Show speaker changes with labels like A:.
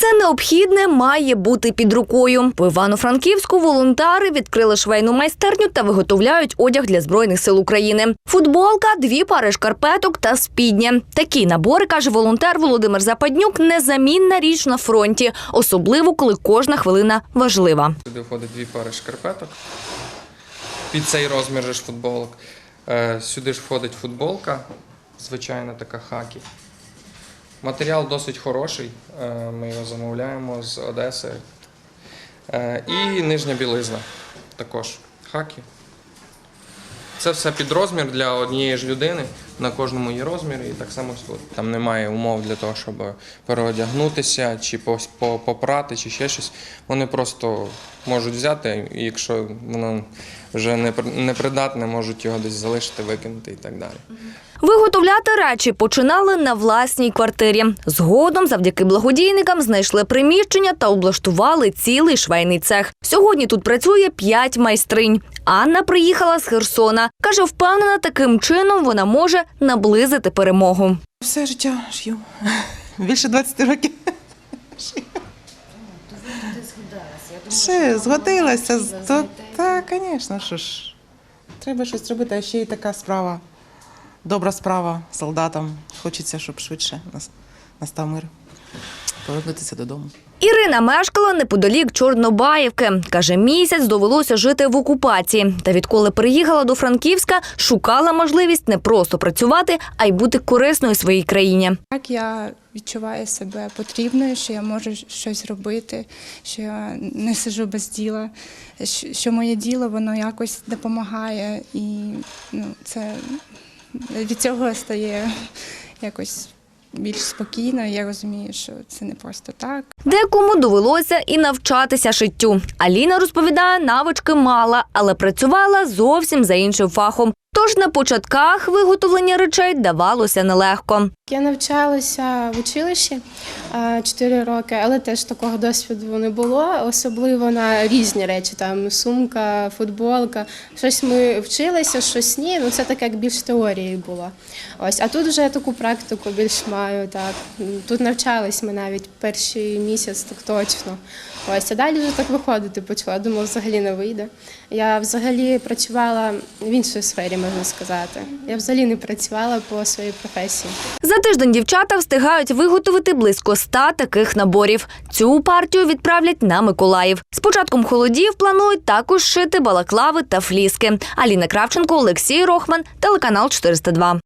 A: Все необхідне має бути під рукою. По Івано-Франківську волонтери відкрили швейну майстерню та виготовляють одяг для збройних сил України. Футболка, дві пари шкарпеток та спідня. Такі набори каже волонтер Володимир Западнюк. Незамінна річ на фронті, особливо коли кожна хвилина важлива.
B: Сюди входить дві пари шкарпеток. Під цей розмір ж футболок. Е, Сюди ж входить футболка, звичайна така хакі. Матеріал досить хороший. е, Ми його замовляємо з Одеси. Е, І нижня білизна також. Хакі. Це все під розмір для однієї ж людини. На кожному є розмір, і так само. Там немає умов для того, щоб переодягнутися, чи попрати, чи ще щось. Вони просто можуть взяти, і якщо воно вже не при- непридатне, можуть його десь залишити, викинути і так далі.
A: Виготовляти речі починали на власній квартирі. Згодом, завдяки благодійникам, знайшли приміщення та облаштували цілий швейний цех. Сьогодні тут працює п'ять майстринь. Анна приїхала з Херсона. Каже, впевнена, таким чином вона може наблизити перемогу.
C: Все життя шью. Більше 20 років. Ще згодилася. То, так, звісно, що ж. Треба щось робити, а ще й така справа. Добра справа солдатам. Хочеться, щоб швидше нас- настав мир. Повернутися додому.
A: Ірина мешкала неподалік Чорнобаївки. Каже, місяць довелося жити в окупації. Та відколи приїхала до Франківська, шукала можливість не просто працювати, а й бути корисною своїй країні.
D: Так, я відчуваю себе потрібною, що я можу щось робити, що я не сиджу без діла, що- що моє діло воно якось допомагає, і ну, це від цього стає якось більш спокійно. Я розумію, що це не просто так.
A: Декому довелося і навчатися шиттю. Аліна розповідає, навички мала, але працювала зовсім за іншим фахом. Тож на початках виготовлення речей давалося нелегко.
E: Я навчалася в училищі 4 роки, але теж такого досвіду не було, особливо на різні речі, там сумка, футболка. Щось ми вчилися, щось ні. Ну це так як більш теорії було. Ось, а тут вже я таку практику більш маю. Так тут навчались ми навіть перший місяць, так точно. Ось, а далі вже так виходити почала. Думала, взагалі не вийде. Я взагалі працювала в іншій сфері, можна сказати. Я взагалі не працювала по своїй професії.
A: За тиждень дівчата встигають виготовити близько ста таких наборів. Цю партію відправлять на Миколаїв. З початком холодів планують також шити балаклави та фліски. Аліна Кравченко, Олексій Рохман, телеканал 402.